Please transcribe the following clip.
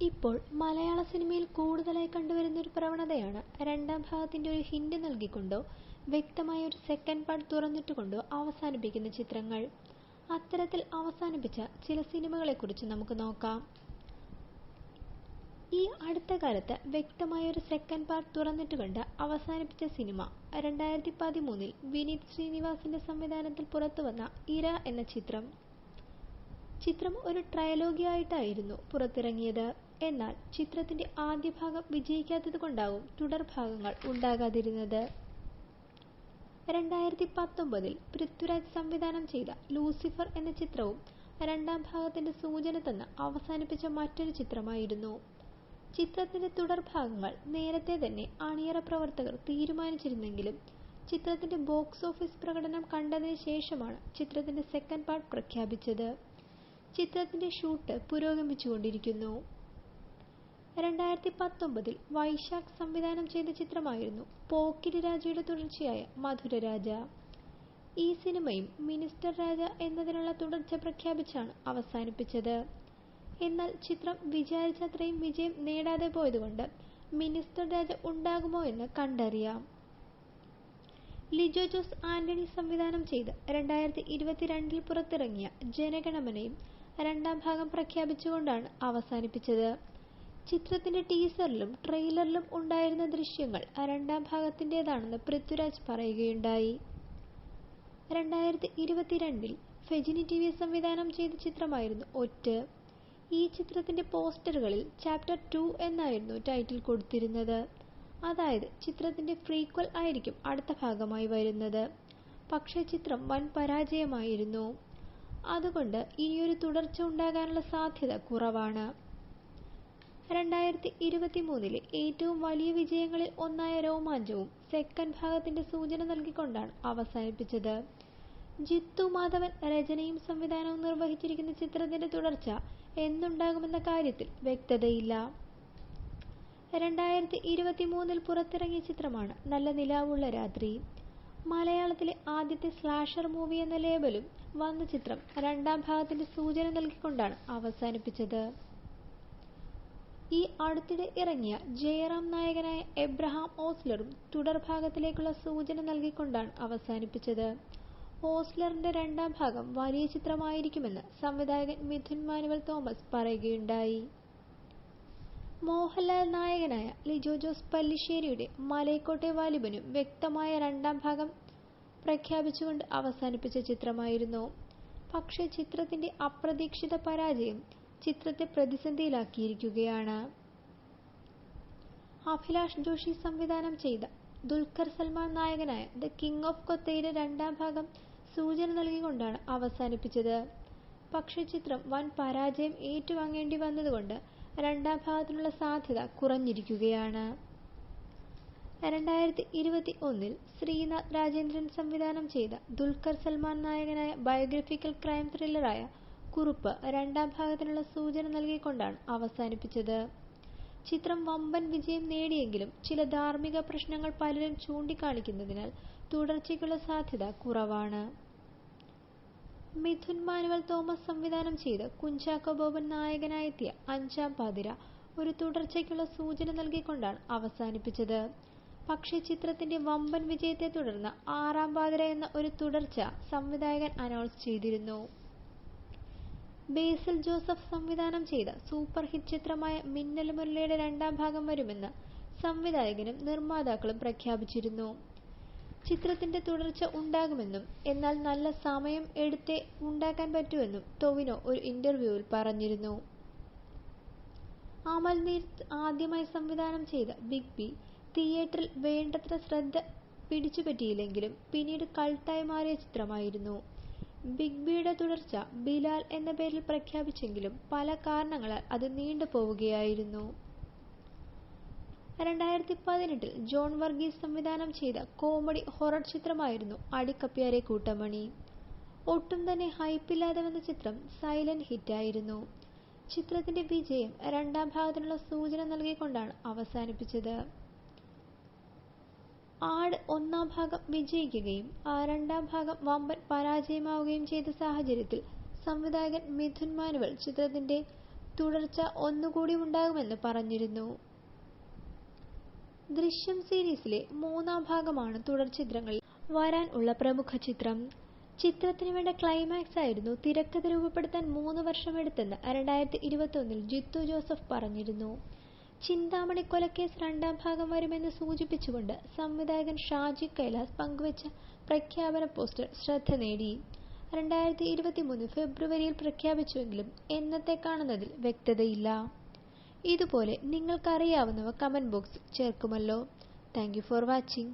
ഇപ്പോൾ മലയാള സിനിമയിൽ കൂടുതലായി കണ്ടുവരുന്ന ഒരു പ്രവണതയാണ് രണ്ടാം ഭാഗത്തിന്റെ ഒരു ഹിന്റ് നൽകിക്കൊണ്ടോ വ്യക്തമായ ഒരു സെക്കൻഡ് പാർട്ട് തുറന്നിട്ടുകൊണ്ടോ അവസാനിപ്പിക്കുന്ന ചിത്രങ്ങൾ. അത്തരത്തിൽ അവസാനിപ്പിച്ച ചില സിനിമകളെക്കുറിച്ച് നമുക്ക് നോക്കാം. ഈ അടുത്ത കാലത്ത് വ്യക്തമായ ഒരു സെക്കൻഡ് പാർട്ട് തുറന്നിട്ട് കണ്ട് അവസാനിപ്പിച്ച സിനിമ രണ്ടായിരത്തി പതിമൂന്നിൽ വിനീത് ശ്രീനിവാസന്റെ സംവിധാനത്തിൽ പുറത്തുവന്ന ഇര എന്ന ചിത്രം. ചിത്രം ഒരു ട്രയലോഗി ആയിട്ടായിരുന്നു പുറത്തിറങ്ങിയത്. എന്നാൽ ചിത്രത്തിന്റെ ആദ്യഭാഗം വിജയിക്കാത്തതുകൊണ്ടാവും തുടർഭാഗങ്ങൾ ഉണ്ടാകാതിരുന്നത്. രണ്ടായിരത്തി പത്തൊമ്പതിൽ പൃഥ്വിരാജ് സംവിധാനം ചെയ്ത ലൂസിഫർ എന്ന ചിത്രവും രണ്ടാം ഭാഗത്തിന്റെ സൂചന തന്ന് അവസാനിപ്പിച്ച മറ്റൊരു ചിത്രമായിരുന്നു. ചിത്രത്തിന്റെ തുടർഭാഗങ്ങൾ നേരത്തെ തന്നെ അണിയറ പ്രവർത്തകർ തീരുമാനിച്ചിരുന്നെങ്കിലും ചിത്രത്തിന്റെ ബോക്സ് ഓഫീസ് പ്രകടനം കണ്ടതിന് ശേഷമാണ് ചിത്രത്തിന്റെ സെക്കൻഡ് പാർട്ട് പ്രഖ്യാപിച്ചത്. ചിത്രത്തിന്റെ ഷൂട്ട് പുരോഗമിച്ചുകൊണ്ടിരിക്കുന്നു. രണ്ടായിരത്തി പത്തൊമ്പതിൽ വൈശാഖ് സംവിധാനം ചെയ്ത ചിത്രമായിരുന്നു പോക്കിരി രാജയുടെ തുടർച്ചയായ മധുര രാജ ഈ സിനിമയും മിനിസ്റ്റർ രാജ എന്നതിനുള്ള തുടർച്ച പ്രഖ്യാപിച്ചാണ് അവസാനിപ്പിച്ചത്. എന്നാൽ ചിത്രം വിചാരിച്ചത്രയും വിജയം നേടാതെ പോയതുകൊണ്ട് മിനിസ്റ്റർ രാജ ഉണ്ടാകുമോ എന്ന് കണ്ടറിയാം. ലിജോ ജോസ് ആന്റണി സംവിധാനം ചെയ്ത് രണ്ടായിരത്തി ഇരുപത്തിരണ്ടിൽ പുറത്തിറങ്ങിയ ജനഗണമനയും രണ്ടാം ഭാഗം പ്രഖ്യാപിച്ചുകൊണ്ടാണ് അവസാനിപ്പിച്ചത്. ചിത്രത്തിന്റെ ടീസറിലും ട്രെയിലറിലും ഉണ്ടായിരുന്ന ദൃശ്യങ്ങൾ രണ്ടാം ഭാഗത്തിന്റേതാണെന്ന് പൃഥ്വിരാജ് പറയുകയുണ്ടായി. രണ്ടായിരത്തി ഇരുപത്തിരണ്ടിൽ ഫെജിനി ടി വി സംവിധാനം ചെയ്ത ചിത്രമായിരുന്നു ഒറ്റ്. ഈ ചിത്രത്തിന്റെ പോസ്റ്ററുകളിൽ ചാപ്റ്റർ ടു എന്നായിരുന്നു ടൈറ്റിൽ കൊടുത്തിരുന്നത്. അതായത് ചിത്രത്തിന്റെ ഫ്രീക്വൽ ആയിരിക്കും അടുത്ത ഭാഗമായി വരുന്നത്. പക്ഷേ ചിത്രം വൻ പരാജയമായിരുന്നു. അതുകൊണ്ട് ഇനിയൊരു തുടർച്ച ഉണ്ടാകാനുള്ള സാധ്യത കുറവാണ്. രണ്ടായിരത്തി ഇരുപത്തിമൂന്നിലെ ഏറ്റവും വലിയ വിജയങ്ങളിൽ ഒന്നായ രോമാഞ്ചവും സെക്കൻഡ് ഭാഗത്തിന്റെ സൂചന നൽകിക്കൊണ്ടാണ് അവസാനിപ്പിച്ചത്. ജിത്തു മാധവൻ രചനയും സംവിധാനവും നിർവഹിച്ചിരിക്കുന്ന ചിത്രത്തിന്റെ തുടർച്ച എന്നുണ്ടാകുമെന്ന കാര്യത്തിൽ വ്യക്തതയില്ല. രണ്ടായിരത്തി ഇരുപത്തിമൂന്നിൽ പുറത്തിറങ്ങിയ ചിത്രമാണ് നല്ല നിലാവുള്ള രാത്രി. മലയാളത്തിലെ ആദ്യത്തെ സ്ലാഷർ മൂവി എന്ന ലേബലും വന്ന ചിത്രം രണ്ടാം ഭാഗത്തിന്റെ സൂചന നൽകിക്കൊണ്ടാണ് അവസാനിപ്പിച്ചത്. ഈ അടുത്തിടെ ഇറങ്ങിയ ജയറാം നായകനായ എബ്രഹാം ഓസ്ലറും തുടർഭാഗത്തിലേക്കുള്ള സൂചന നൽകിക്കൊണ്ടാണ് അവസാനിപ്പിച്ചത്. ഓസ്ലറിന്റെ രണ്ടാം ഭാഗം വലിയ ചിത്രമായിരിക്കുമെന്ന് സംവിധായകൻ മിഥുൻ മാനുവൽ തോമസ് പറയുകയുണ്ടായി. മോഹൻലാൽ നായകനായ ലിജോ ജോസ് പല്ലിശ്ശേരിയുടെ മലൈക്കോട്ടെ വാലിബനും വ്യക്തമായ രണ്ടാം ഭാഗം പ്രഖ്യാപിച്ചുകൊണ്ട് അവസാനിപ്പിച്ച ചിത്രമായിരുന്നു. പക്ഷേ ചിത്രത്തിന്റെ അപ്രതീക്ഷിത പരാജയം ചിത്രത്തെ പ്രതിസന്ധിയിലാക്കിയിരിക്കുകയാണ്. അഭിലാഷ് ജോഷി സംവിധാനം ചെയ്ത ദുൽഖർ സൽമാൻ നായകനായ ദ കിങ് ഓഫ് കൊത്തയുടെ രണ്ടാം ഭാഗം സൂചന നൽകിക്കൊണ്ടാണ് അവസാനിപ്പിച്ചത്. പക്ഷേ ചിത്രം വൻ പരാജയം ഏറ്റുവാങ്ങേണ്ടി വന്നതുകൊണ്ട് രണ്ടാം ഭാഗത്തിനുള്ള സാധ്യത കുറഞ്ഞിരിക്കുകയാണ്. രണ്ടായിരത്തി ഇരുപത്തി ഒന്നിൽ ശ്രീനാഥ് രാജേന്ദ്രൻ സംവിധാനം ചെയ്ത ദുൽഖർ സൽമാൻ നായകനായ ബയോഗ്രഫിക്കൽ ക്രൈം ത്രില്ലറായ കുറുപ്പ് രണ്ടാം ഭാഗത്തിനുള്ള സൂചന നൽകിക്കൊണ്ടാണ് അവസാനിപ്പിച്ചത്. ചിത്രം വമ്പൻ വിജയം നേടിയെങ്കിലും ചില ധാർമ്മിക പ്രശ്നങ്ങൾ പലരും ചൂണ്ടിക്കാണിക്കുന്നതിനാൽ തുടർച്ചയ്ക്കുള്ള സാധ്യത കുറവാണ്. മിഥുൻ മാനുവൽ തോമസ് സംവിധാനം ചെയ്ത് കുഞ്ചാക്കോ ബോബൻ നായകനായെത്തിയ അഞ്ചാം പാതിര ഒരു തുടർച്ചയ്ക്കുള്ള സൂചന നൽകിക്കൊണ്ടാണ് അവസാനിപ്പിച്ചത്. പക്ഷേ ചിത്രത്തിന്റെ വമ്പൻ വിജയത്തെ തുടർന്ന് ആറാം പാതിര എന്ന ഒരു തുടർച്ച സംവിധായകൻ അനൗൺസ് ചെയ്തിരുന്നു. ബേസിൽ ജോസഫ് സംവിധാനം ചെയ്ത സൂപ്പർ ഹിറ്റ് ചിത്രമായ മിന്നൽ മുരളിയുടെ രണ്ടാം ഭാഗം വരുമെന്ന് സംവിധായകനും നിർമ്മാതാക്കളും പ്രഖ്യാപിച്ചിരുന്നു. ചിത്രത്തിന്റെ തുടർച്ച ഉണ്ടാകുമെന്നും എന്നാൽ നല്ല സമയം എടുത്തേ ഉണ്ടാക്കാൻ പറ്റുമെന്നും ടൊവിനോ ഒരു ഇന്റർവ്യൂവിൽ പറഞ്ഞിരുന്നു. അമൽ നീരദ് ആദ്യമായി സംവിധാനം ചെയ്ത ബിഗ് ബി തിയേറ്ററിൽ വേണ്ടത്ര ശ്രദ്ധ പിടിച്ചുപറ്റിയില്ലെങ്കിലും പിന്നീട് കൾട്ടായി മാറിയ ചിത്രമായിരുന്നു. ബിഗ് ബിയുടെ തുടർച്ച ബിലാൽ എന്ന പേരിൽ പ്രഖ്യാപിച്ചെങ്കിലും പല കാരണങ്ങളാൽ അത് നീണ്ടുപോവുകയായിരുന്നു. രണ്ടായിരത്തി പതിനെട്ടിൽ ജോൺ വർഗീസ് സംവിധാനം ചെയ്ത കോമഡി ഹൊറർ ചിത്രമായിരുന്നു അടിക്കപ്പ്യാരെ കൂട്ടമണി. ഒട്ടും തന്നെ ഹൈപ്പില്ലാതെ വന്ന ചിത്രം സൈലന്റ് ഹിറ്റായിരുന്നു. ചിത്രത്തിന്റെ വിജയം രണ്ടാം ഭാഗത്തിനുള്ള സൂചന നൽകിക്കൊണ്ടാണ് അവസാനിപ്പിച്ചത്. ആട് ഒന്നാം ഭാഗം വിജയിക്കുകയും രണ്ടാം ഭാഗം വമ്പൻ പരാജയമാവുകയും ചെയ്ത സാഹചര്യത്തിൽ സംവിധായകൻ മിഥുൻ മാനുവൽ ചിത്രത്തിന്റെ തുടർച്ച ഒന്നുകൂടി ഉണ്ടാകുമെന്ന് പറഞ്ഞിരുന്നു. ദൃശ്യം സീരീസിലെ മൂന്നാം ഭാഗമാണ് തുടർ ചിത്രങ്ങളിൽ വരാൻ ഉള്ള പ്രമുഖ ചിത്രം. ചിത്രത്തിന് വേണ്ട ക്ലൈമാക്സ് ആയിരുന്നു തിരക്കഥ രൂപപ്പെടുത്താൻ മൂന്ന് വർഷമെടുത്തെന്ന് രണ്ടായിരത്തി ഇരുപത്തി ഒന്നിൽ ജിത്തു ജോസഫ് പറഞ്ഞിരുന്നു. ചിന്താമണി കൊലക്കേസ് രണ്ടാം ഭാഗം വരുമെന്ന് സൂചിപ്പിച്ചുകൊണ്ട് സംവിധായകൻ ഷാജി കൈലാസ് പങ്കുവച്ച പ്രഖ്യാപന പോസ്റ്റർ ശ്രദ്ധ നേടി. രണ്ടായിരത്തി ഇരുപത്തിമൂന്ന് ഫെബ്രുവരിയിൽ പ്രഖ്യാപിച്ചുവെങ്കിലും എന്നത്തെ കാണുന്നതിൽ വ്യക്തതയില്ല. ഇതുപോലെ നിങ്ങൾക്കറിയാവുന്നവ കമന്റ് ബോക്സിൽ ചേർക്കുമല്ലോ. Thank for watching.